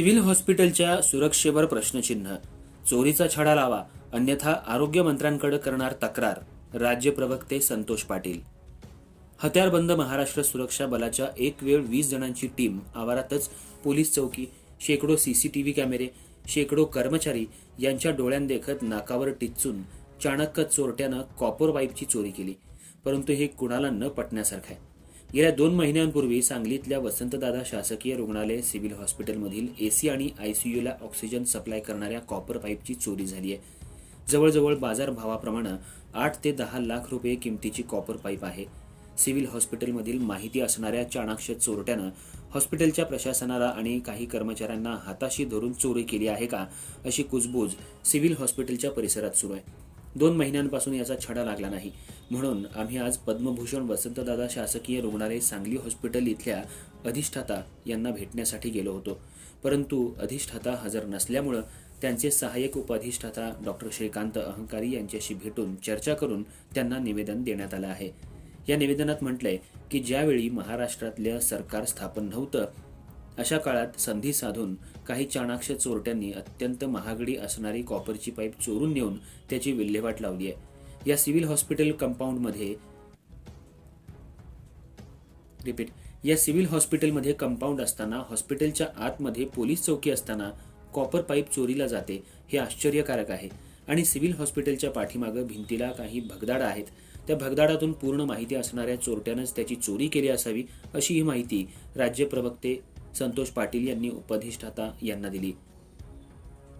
Civil हॉस्पिटलच्या सुरक्षेवर प्रश्नचिन्ह. चोरीचा छडा लावा अन्यथा आरोग्यमंत्र्यांकडे करणार तक्रार राज्य प्रवक्ते संतोष पाटील. हत्यारबंद महाराष्ट्र सुरक्षा बलाच्या एक वेळ वीस जणांची टीम आवारातच पोलीस चौकी शेकडो सीसीटीव्ही कॅमेरे शेकडो कर्मचारी यांच्या डोळ्यांदेखत नाकावर टिचून चाणक्य चोरट्यानं कॉपर पाईपची चोरी केली. परंतु हे कुणाला न पटण्यासारखं आहे. गेल्या दोन महिन्यांपूर्वी सांगलीतल्या वसंतदादा शासकीय रुग्णालय सिव्हिल हॉस्पिटलमधील एसी आणि आयसीयूला ऑक्सिजन सप्लाय करणाऱ्या कॉपर पाईपची चोरी झाली आहे. जवळजवळ बाजारभावाप्रमाणे आठ ते दहा लाख रुपये किमतीची कॉपर पाईप आहे. सिव्हिल हॉस्पिटलमधील माहिती असणाऱ्या चाणाक्ष चोरट्यानं हॉस्पिटलच्या प्रशासनाला आणि काही कर्मचाऱ्यांना हाताशी धरून चोरी केली आहे का अशी कुजबूज सिव्हिल हॉस्पिटलच्या परिसरात सुरू आहे. दोन महिन्यांपासून याचा छडा लागला नाही. म्हणून आम्ही आज पद्मभूषण वसंतदादा शासकीय रुग्णालय सांगली हॉस्पिटल इथल्या अधिष्ठाता यांना भेटण्यासाठी गेलो होतो. परंतु अधिष्ठाता हजर नसल्यामुळं त्यांचे सहाय्यक उपअधिष्ठाता डॉक्टर श्रीकांत अहंकारी यांच्याशी भेटून चर्चा करून त्यांना निवेदन देण्यात आलं आहे. या निवेदनात म्हटलंय की ज्यावेळी महाराष्ट्रातलं सरकार स्थापन नव्हतं अशा काळात संधी साधून काही चाणाक्ष चोरट्यांनी अत्यंत महागडी असणारी कॉपरची पाईप चोरून नेऊन त्याची विल्हेवाट लावली आहे. या सिव्हिल हॉस्पिटल कंपाऊंडमध्ये रिपीट या सिव्हिल हॉस्पिटलमध्ये कंपाऊंड असताना हॉस्पिटलच्या आतमध्ये पोलीस चौकी असताना कॉपर पाईप चोरीला जाते हे आश्चर्यकारक आहे. आणि सिव्हिल हॉस्पिटलच्या पाठीमागं भिंतीला काही भगदाड आहेत. त्या भगदाडातून पूर्ण माहिती असणाऱ्या चोरट्यानंच त्याची चोरी केली असावी अशी ही माहिती राज्य प्रवक्ते संतोष पाटील यांनी उपधिष्ठाता यांना दिली.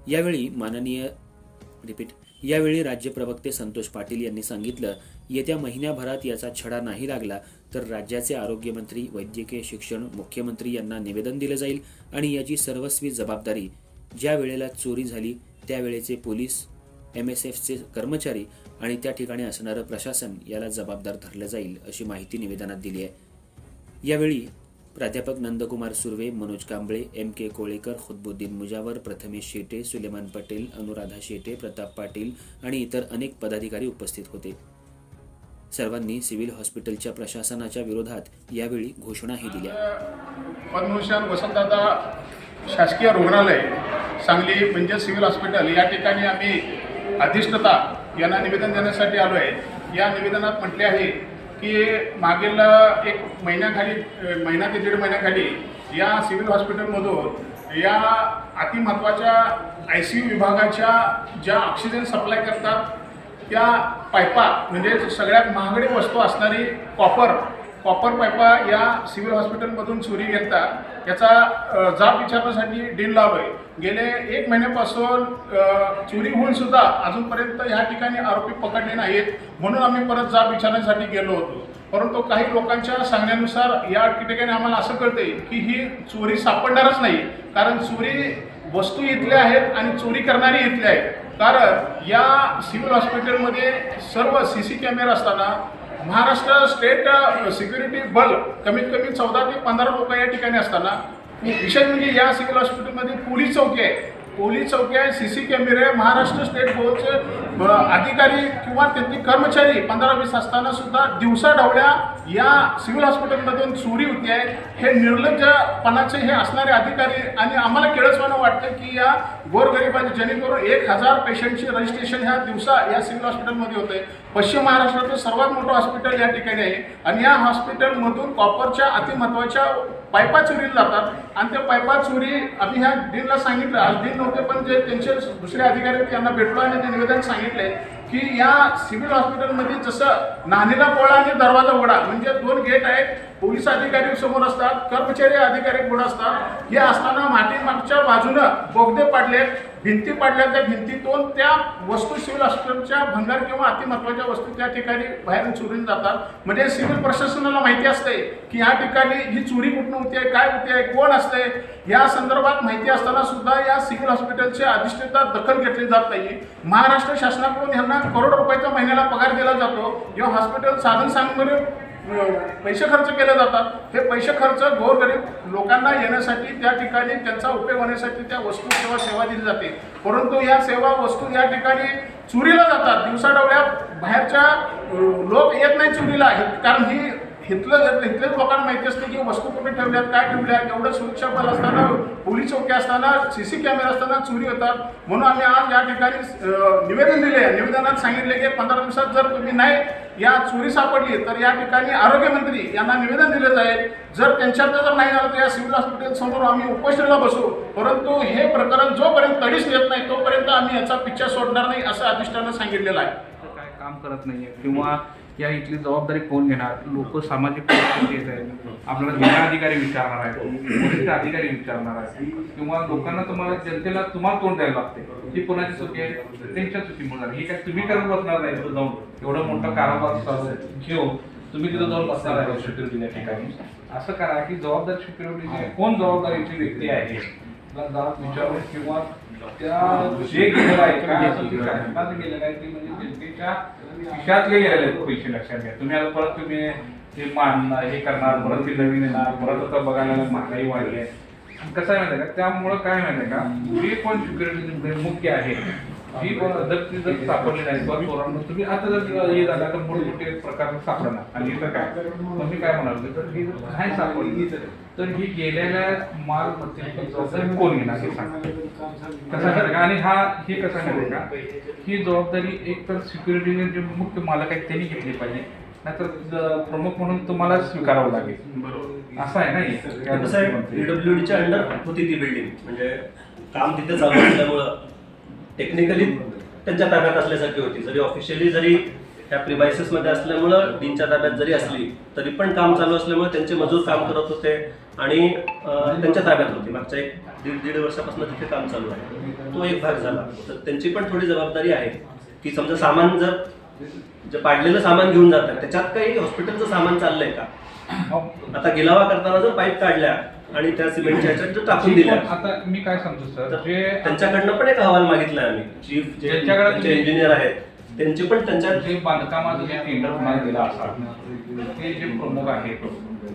यावेळी माननीय रिपीट यावेळी राज्य प्रवक्ते संतोष पाटील यांनी सांगितलं येत्या महिन्याभरात याचा छडा नाही लागला तर राज्याचे आरोग्यमंत्री वैद्यकीय शिक्षण मुख्यमंत्री यांना निवेदन दिलं जाईल आणि याची सर्वस्वी जबाबदारी ज्या वेळेला चोरी झाली त्यावेळेचे पोलीस एम एस एफचे कर्मचारी आणि त्या ठिकाणी असणारं प्रशासन याला जबाबदार धरलं जाईल अशी माहिती निवेदनात दिली आहे. यावेळी प्राध्यापक नंदकुमार सुर्वे मनोज कांबळे एम के कोळेकर खुद्बुद्दीन मुजावर प्रथमेश शेटे सुलेमान पटेल अनुराधा शेटे प्रताप पाटील आणि इतर अनेक पदाधिकारी उपस्थित होते. सर्वांनी सिव्हिल हॉस्पिटलच्या प्रशासनाच्या विरोधात यावेळी घोषणाही दिल्या. पद्मभूषण वसंतदादा शासकीय रुग्णालय सांगली म्हणजे सिव्हिल हॉस्पिटल या ठिकाणी आम्ही अधिष्ठता यांना निवेदन देण्यासाठी आलो आहे या निवेदनात म्हटले आहे की मागील एक महिन्याखाली महिना ते दीड महिन्याखाली या सिव्हिल हॉस्पिटलमधून या अतिमहत्त्वाच्या आय सी यू विभागाच्या ज्या ऑक्सिजन सप्लाय करतात त्या पायपा म्हणजे सगळ्यात महागडी वस्तू असणारी कॉपर कॉपर पायपा या सिव्हिल हॉस्पिटलमधून चोरी घेता याचा जाब विचारण्यासाठी डील लावलोय. गेले एक महिन्यापासून चोरी होऊन सुद्धा अजूनपर्यंत ह्या ठिकाणी आरोपी पकडले नाहीत. म्हणून आम्ही परत जाब विचारण्यासाठी गेलो होतो. परंतु काही लोकांच्या सांगण्यानुसार या ठिकाणी आम्हाला असं कळते की ही चोरी सापडणारच नाही. कारण चोरी वस्तू इथल्या आहेत आणि चोरी करणारी इथले आहेत. कारण या सिव्हिल हॉस्पिटलमध्ये सर्व सी सी कॅमेरा असताना महाराष्ट्र स्टेट सिक्युरिटी बल कमीत कमी चौदा ते पंधरा लोक या ठिकाणी असताना. विशेष म्हणजे या सिव्हिल हॉस्पिटलमध्ये पोलीस चौकी आहे. पोलीस चौकी आहे सी सी कॅमेरे महाराष्ट्र स्टेट बोर्डचे अधिकारी किंवा त्यांनी कर्मचारी पंधरा वीस असताना सुद्धा दिवसा ढवळ्या या सिव्हिल हॉस्पिटलमधून चोरी होती आहे. हे निर्लज्जपणाचे हे असणारे अधिकारी आणि आम्हाला केळसवानं वाटतं की या गोरगरिबांचे जेणेकरून एक हजार पेशंटची रजिस्ट्रेशन ह्या दिवसा या सिव्हिल हॉस्पिटलमध्ये होते पश्चिम महाराष्ट्रातलं सर्वात मोठं हॉस्पिटल या ठिकाणी आहे. आणि या हॉस्पिटलमधून कॉपरच्या अतिमहत्वाच्या पायपा चोरीला जातात. आणि त्या पायपा चोरी आम्ही ह्या डीनला सांगितलं. आज डीन नव्हते पण जे त्यांचे दुसरे अधिकारी त्यांना भेटलो आणि ते निवेदन सांगितले की या सिव्हिल हॉस्पिटलमध्ये जसं नाणीला पोळा आणि दरवाजा उघडा म्हणजे दोन गेट आहेत पोलीस अधिकारी समोर असतात कर्मचारी अधिकारी पुढे असतात. हे असताना मागच्या बाजूनं बोगदे पाडले भिंती पाडल्या त्या भिंतीतून त्या वस्तू सिव्हिल हॉस्पिटलच्या भंगार किंवा अतिमहत्वाच्या वस्तू त्या ठिकाणी बाहेरून चोरून जातात. म्हणजे सिव्हिल प्रशासनाला माहिती असते की या ठिकाणी ही चोरी कुठून होते काय होते कोण असते या संदर्भात माहिती असताना सुद्धा या सिव्हिल हॉस्पिटलचे अधिष्ठिता दखल घेतली जात नाही. महाराष्ट्र शासनाकडून यांना करोड रुपयाचा महिन्याला पगार दिला जातो. किंवा हॉस्पिटल साधन सामुग्री पैसे खर्च केले जातात. हे पैसे खर्च गोरगरीब लोकांना येण्यासाठी त्या ठिकाणी त्यांचा उपयोग होण्यासाठी त्या वस्तू किंवा सेवा दिली जाते. परंतु या सेवा वस्तू या ठिकाणी चोरीला जातात. दिवसाडवल्या बाहेरच्या लोक येत नाही चोरीला. कारण ही इथलं इथलेच लोकांना माहिती असते की वस्तू कुठे ठेवल्यात काय ठेवल्यात एवढं सुरक्षा बल असताना पोलीस चौक्या असताना सी सी कॅमेरा असताना चोरी होतात. म्हणून आम्ही आज या ठिकाणी निवेदन दिले निवेदनात सांगितले की पंधरा दिवसात जर तुम्ही नाही या चोरी सापडली तर या ठिकाणी आरोग्यमंत्री यांना निवेदन दिलं जाईल. जर त्यांच्यात जर नाही झालं तर या सिव्हिल हॉस्पिटल समोर आम्ही उपोषणाला बसू. परंतु हे प्रकरण जोपर्यंत तडीच येत नाही तोपर्यंत आम्ही याचा पिक्चर सोडणार नाही असं अधिष्ठानं सांगितलेलं आहे. काम करत नाहीये? किंवा या इथली जबाबदारी कोण घेणार? लोक सामाजिक परिस्थिती येत आपल्याला जिल्हा अधिकारी विचारणार आहेत. वरिष्ठ अधिकारी विचारणार आहेत. किंवा लोकांना तुम्हाला जनतेला तुम्हाला तोंड द्यायला लागते. ही कोणाची चुकी आहे? त्यांच्या चुकीमुळे झाली हे काय तुम्ही करत बसणार नाही तिथं जाऊन? एवढा मोठा कारभार चालू घेऊन तुम्ही तिथं जाऊन बसणार आहे. सिक्युरिटीच्या ठिकाणी असं करा की जबाबदार सिक्युरिटी कोण जबाबदारीची व्यक्ती आहे? विचारून किंवा त्या जे गेलेलं आहे काय ते गेलेलं आहे ते म्हणजे जनतेच्या खिशातले गेलेले आहेत पैसे लक्षात घ्या. तुम्ही आता परत तुम्ही ते मान हे करणार परत ते नवीन येणार परत आता बघायला महागाई वाढली आहे. कसं आहे माहिती आहे का? त्यामुळं काय माहिती आहे का? जे पण सिक्युरिटी मुख्य आहे. अध्यक्ष जर सापडली नाही किंवा चोरांना तुम्ही आता जर हे झालं तर मोठमोठे प्रकार सापडणार. आणि इथं काय? मग मी काय म्हणालो? तर ही जर नाही सापडली तर ही गेलेल्या माल जबाबदारी कोण घेणार हे सांगा. कसं का? आणि हा हे कसं का? ही जबाबदारी एक तर सिक्युरिटीने जे मुख्य मालक आहेत त्यांनी घेतली पाहिजे. नाहीतर प्रमुख म्हणून तुम्हाला स्वीकारावं लागेल. बरोबर. असं आहे ना हे? पीडब्ल्यूडीच्या अंडर होती ती बिल्डिंग म्हणजे काम तिथे चालू असल्यामुळं टेक्निकली त्यांच्या ताब्यात असल्यासारखी होती. जरी ऑफिशियली जरी त्या प्रिमायसेस मध्ये असल्यामुळं डीनच्या ताब्यात जरी असली तरी पण काम चालू असल्यामुळे त्यांचे मजूर काम करत होते आणि त्यांच्या ताब्यात होती. मागच्या एक दीड दीड वर्षापासून तिथे काम चालू आहे. तो एक भाग झाला. तर त्यांची पण थोडी जबाबदारी आहे की समजा सामान जर जे पाडलेलं सामान घेऊन जातात त्याच्यात काही हॉस्पिटलचं सामान चाललंय का? आता गिलावा करताना जर पाईप काढल्या आणि त्या सिमेंटच्या ह्याच्यात जर टाकून दिल्या. आता मी काय सांगतो सर? तर जे त्यांच्याकडनं पण एक अहवाल मागितलाय आम्ही. चीफ जे ज्यांच्याकडे त्यांचे तुम्ही- इंजिनियर आहेत त्यांचे पण त्यांच्या जे बांधकामाचं जे टेंडर तुम्हाला दिला असाल ते जे प्रमुख आहेत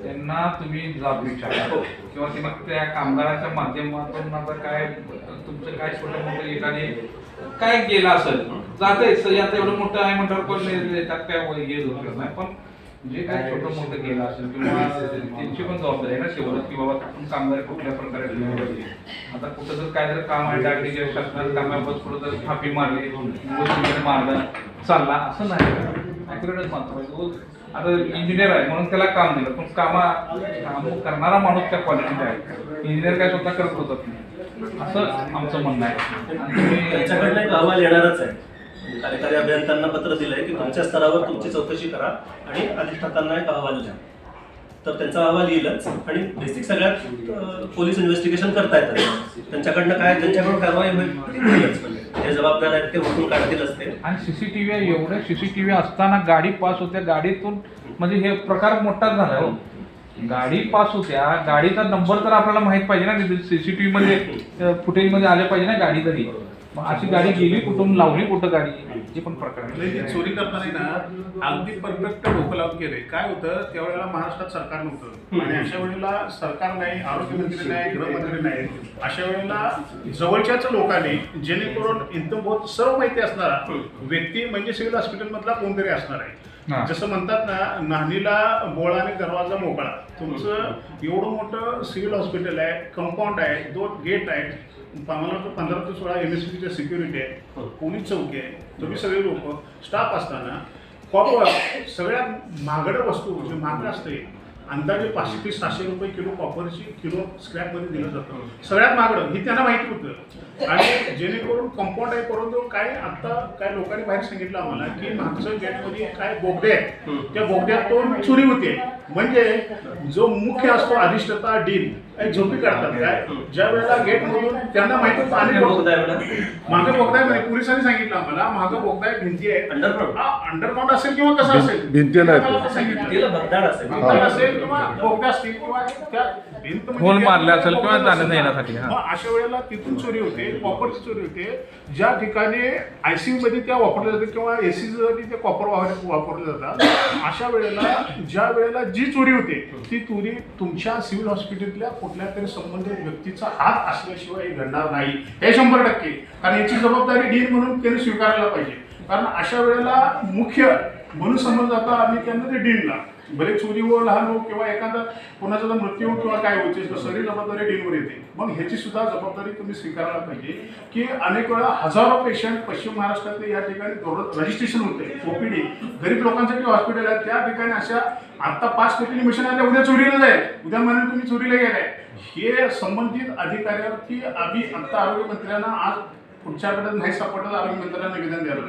त्यांना तुम्ही जाब विचारा. किंवा ते मग त्या कामगाराच्या माध्यमातून आता काय तुमचं काय छोटं मोठं एखादे काय गेलं असेल? जातंय आता एवढं मोठं आहे म्हटल्यावर कोण नाही, त्यात काय वय हे होत नाही पण जे काय छोटं मोठं गेलं असेल किंवा त्यांची पण जबाबदारी आहे ना शेवट की बाबा आपण कामगार कुठल्या प्रकारे. आता कुठं जर काय जर काम आहे डागडी काम आहे बस कुठं जर थापी मारली वगैरे मारलं चालला असं नाही. ऍक्युरेटच तो आता इंजिनियर आहे म्हणून त्याला काम दिलं पण कामा काम करणारा माणूस त्या क्वालिटीचा आहे. इंजिनियर काय स्वतः करत होतात नाही. असं आमचं म्हणणं आहे. आणि तुम्ही- त्यांच्याकडनं एक अहवाल येणारच आहे. म्हणजे कार्यकारी अभियंत्यांना पत्र दिलंय की तुमच्या स्तरावर तुमची चौकशी करा आणि अधिष्ठातांना एक अहवाल द्या. तर त्यांचा अहवाल येईलच आणि बेसिक सगळ्यात पोलीस इन्व्हेस्टिगेशन करता येतात त्यांच्याकडनं काय ज्यांच्याकडून कारवाई होईल हे म्हणजे जबाबदार आहेत ते उठून काढतीलच असते. आणि सीसीटीव्ही एवढे सीसीटीव्ही असताना गाडी पास होत्या गाडीतून म्हणजे हे प्रकार मोठाच झाला हो. गाडी पास होत्या गाडीचा नंबर तर आपल्याला माहीत पाहिजे ना सीसीटीव्ही मध्ये फुटेजमध्ये आले पाहिजे ना गाडी तरी. अशी गाडी गेली कुठून लावली कुठं गाडी? हे पण प्रकार आहे. चोरी करताना ना अगदी परफेक्ट डोकं लावून केले काय होतं त्यावेळेला महाराष्ट्रात सरकार नव्हतं. आणि अशा वेळेला सरकार नाही आरोग्यमंत्री नाही गृहमंत्री नाही. अशा वेळेला जवळच्याच लोकांनी जेणेकरून इथं बहुत सर्व माहिती असणारा. व्यक्ती म्हणजे सिव्हिल हॉस्पिटल मधला कोणतरी असणार हा. आहे जसं म्हणतात ना नाणीला बोळाने दरवाजा मोकळा. तुमचं एवढं मोठं सिव्हिल हॉस्पिटल आहे कंपाऊंड आहे दोन गेट आहेत आम्हाला वाटतं पंधरा ते सोळा एम एस पीच्या सिक्युरिटी आहे पोलीस चौकी आहे तुम्ही सगळे लोक स्टाफ असताना कॉपर सगळ्यात महागडं वस्तू जे महाग असते अंदाजे पाचशे ते सहाशे रुपये किलो कॉपरची किलो स्क्रॅपमध्ये दिलं जातं. सगळ्यात महागडं ही त्यांना माहिती होतं. आणि जेणेकरून कंपाऊंड आहे परंतु काय आता काय लोकांनी बाहेर सांगितलं आम्हाला की मागचं गेटमध्ये काय बोगदे आहेत. त्या बोगद्यातून चोरी होते. म्हणजे जो मुख्य असतो अधिष्ठाता काही झोपी काढतात काय? ज्या वेळेला गेटमधून त्यांना माहिती होतं आणि. मागं बोगदा आहे म्हणे. पोलिसांनी सांगितलं आम्हाला मागं बोगदा आहे भिंती आहे. अंडरग्राऊंड अंडरग्राऊंड असेल किंवा कसं असेल? भिंती नाही सांगितलं. तिला भगदाड असेल. भिंत असेल किंवा बोगदा असतील किंवा त्या भिंत म्हणजे होल त्या- मारले असेल किंवा असेल. येण्यासाठी, हा. मग अशा वेळेला तिथून चोरी होते कॉपरची चोरी होते ज्या ठिकाणी आयसीयू मध्ये त्या वापरल्या जातात किंवा एसी साठी ते कॉपर वापरले जातात अशा वेळेला ज्या वेळेला जी चोरी होते ती चोरी तुमच्या सिव्हिल हॉस्पिटलच्या कुठल्या तरी संबंधित व्यक्तीचा हात असल्याशिवाय हे घडणार नाही हे शंभर टक्के कारण याची जबाबदारी डीन म्हणून त्यांनी स्वीकारायला पाहिजे कारण अशा वेळेला मुख्य म्हणून समज आता आम्ही त्यांना ते डीनला भले चोरी हो लहान हो किंवा एखादा कोणाचा जर मृत्यू हो किंवा काय होते तर सगळी जबाबदारी डीनवर येते. मग ह्याची सुद्धा जबाबदारी तुम्ही स्वीकारायला पाहिजे की अनेक वेळा हजारो पेशंट पश्चिम महाराष्ट्रातले या ठिकाणी रजिस्ट्रेशन होते ओपीडी गरीब लोकांसाठी हॉस्पिटल आहे त्या ठिकाणी अशा आता पाच कोटी मिशन आल्या उद्या चोरीला जाईल. उद्या म्हणून तुम्ही चोरीला गेलाय. हे संबंधित अधिकाऱ्यावरती आम्ही आता आरोग्य मंत्र्यांना आज पुढच्या आठवड्यात नाही सापडलं तर आरोग्य मंत्र्यांना निवेदन द्यायला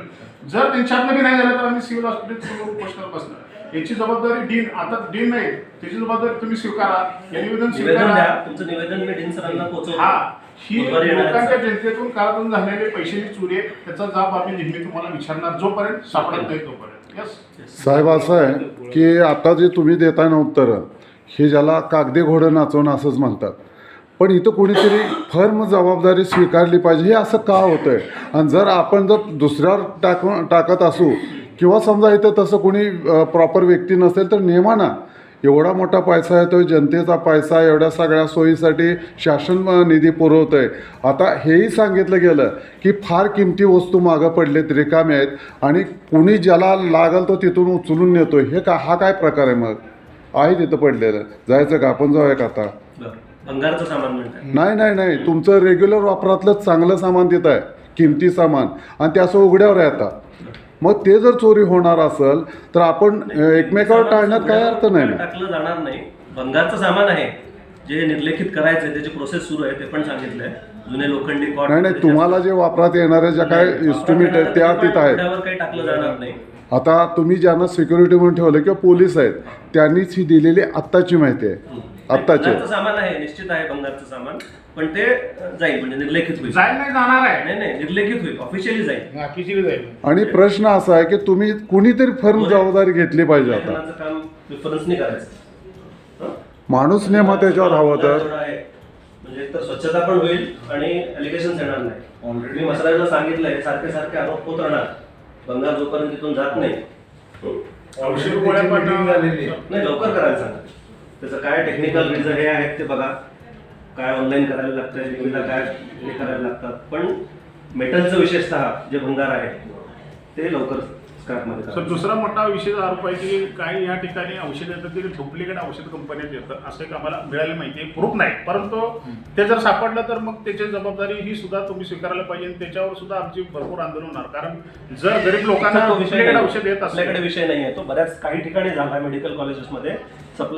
जर त्यांच्यातलं बी नाही झालं तर आम्ही सिव्हिल हॉस्पिटल पोस्टवर बसणार. याची जबाबदारी डीन आता डीन नाही त्याची जबाबदारी तुम्ही स्वीकारा हे निवेदन निवेदन स्वीकारा. द्या तुमचं निवेदन मी डीन सरांना पोहोचवतो हा ही लोकांच्या. जनतेतून काळातून झालेली पैशाची चोरी आहे त्याचा जाब आम्ही नेहमी तुम्हाला विचारणार जोपर्यंत सापडत नाही तोपर्यंत. यस साहेब असं आहे की आता जे तुम्ही देताय ना उत्तरं हे ज्याला कागदी घोडं नाचवणं असंच म्हणतात. पण इथं कोणीतरी फर्म जबाबदारी स्वीकारली पाहिजे. हे असं का होतं आहे आणि जर आपण जर दुसऱ्यावर टाक टाकत असू किंवा समजा इथं तसं कोणी प्रॉपर व्यक्ती नसेल तर नेमा ना. एवढा मोठा पैसा येतो जनतेचा पैसा एवढ्या सगळ्या सोयीसाठी शासन निधी पुरवतं आहे आता हेही सांगितलं गेलं की फार किमती वस्तू मागं पडलेत रिकामे आहेत. आणि कुणी ज्याला लागल तो तिथून उचलून नेतो हे का हा काय प्रकार आहे मग? आहे तिथं पडलेलं. जायचं का? आपण जाऊया का आता? भंगारचं सामान म्हणताय. नाही नाही नाही. तुमचं रेग्युलर वापरातलं चांगलं सामान तिथं आहे. किमती सामान. आणि ते असं उघड्यावर आहे आता. मग ते जर चोरी होणार असेल तर आपण एकमेकावर टाळण्यात काय अर्थ नाही ना? टाकलं जाणार नाही. भंगारचं सामान आहे. जे निर्लेखित करायचं त्याची प्रोसेस सुरू आहे ते पण सांगितलंय. जुने लोखंडी कॉट नाही नाही. तुम्हाला जे वापरात येणाऱ्या ज्या काय इन्स्ट्रुमेंट आहेत त्या तिथं आहेत. काही टाकलं जाणार नाही. आता तुम्ही ज्यांना सिक्युरिटी म्हणून ठेवलं किंवा पोलीस आहेत त्यांनीच ही दिलेली आत्ताची माहिती आहे. आत्ताची. सामान आहे निश्चित आहे भंगारचं सामान पण ते जाईल म्हणजे निर्लेखित होईल. जाईल नाही जाणार आहे. नाही नाही निर्लेखित होईल ऑफिशियली जाईल. बाकीची जाईल. आणि प्रश्न असा आहे की तुम्ही कुणीतरी फर्म जबाबदारी घेतली पाहिजे आता. लेखनाचं काम करायचं. हं? माणूस नेमा त्याच्यावर हवं तर आहे, म्हणजे तर स्वच्छता पण होईल आणि एलिगेशन येणार नाही. ऑलरेडी मसाल्याला सांगितलंय सारखे सारखे आरोप होत राहणार बंगाल जोपर्यंत तिथून जात नाही. औषध गोळ्या पण नाही लवकर करायला सांगा त्याचं काय टेक्निकल रिझन हे आहेत ते बघा. काय ऑनलाईन करायला लागतंय लिव्हला काय हे करायला लागतात. पण मेटलचं विशेषतः जे भंगार आहे ते लवकर सर. दुसरा मोठा विषय आरोप आहे की काही या ठिकाणी औषध येतात ते डुप्लिकेट औषध कंपन्यात येतं असं एक आम्हाला मिळालं माहिती आहे. प्रूफ नाही परंतु ते जर सापडलं तर मग त्याची जबाबदारी ही सुद्धा तुम्ही स्वीकारायला पाहिजे आणि त्याच्यावर सुद्धा आमची भरपूर आंदोलन होणार. कारण जर गरीब लोकांना. औषध येत आपल्याकडे असेल विषय नाही आहे तो बऱ्याच काही ठिकाणी झाला मेडिकल कॉलेजेसमध्ये सप्लाय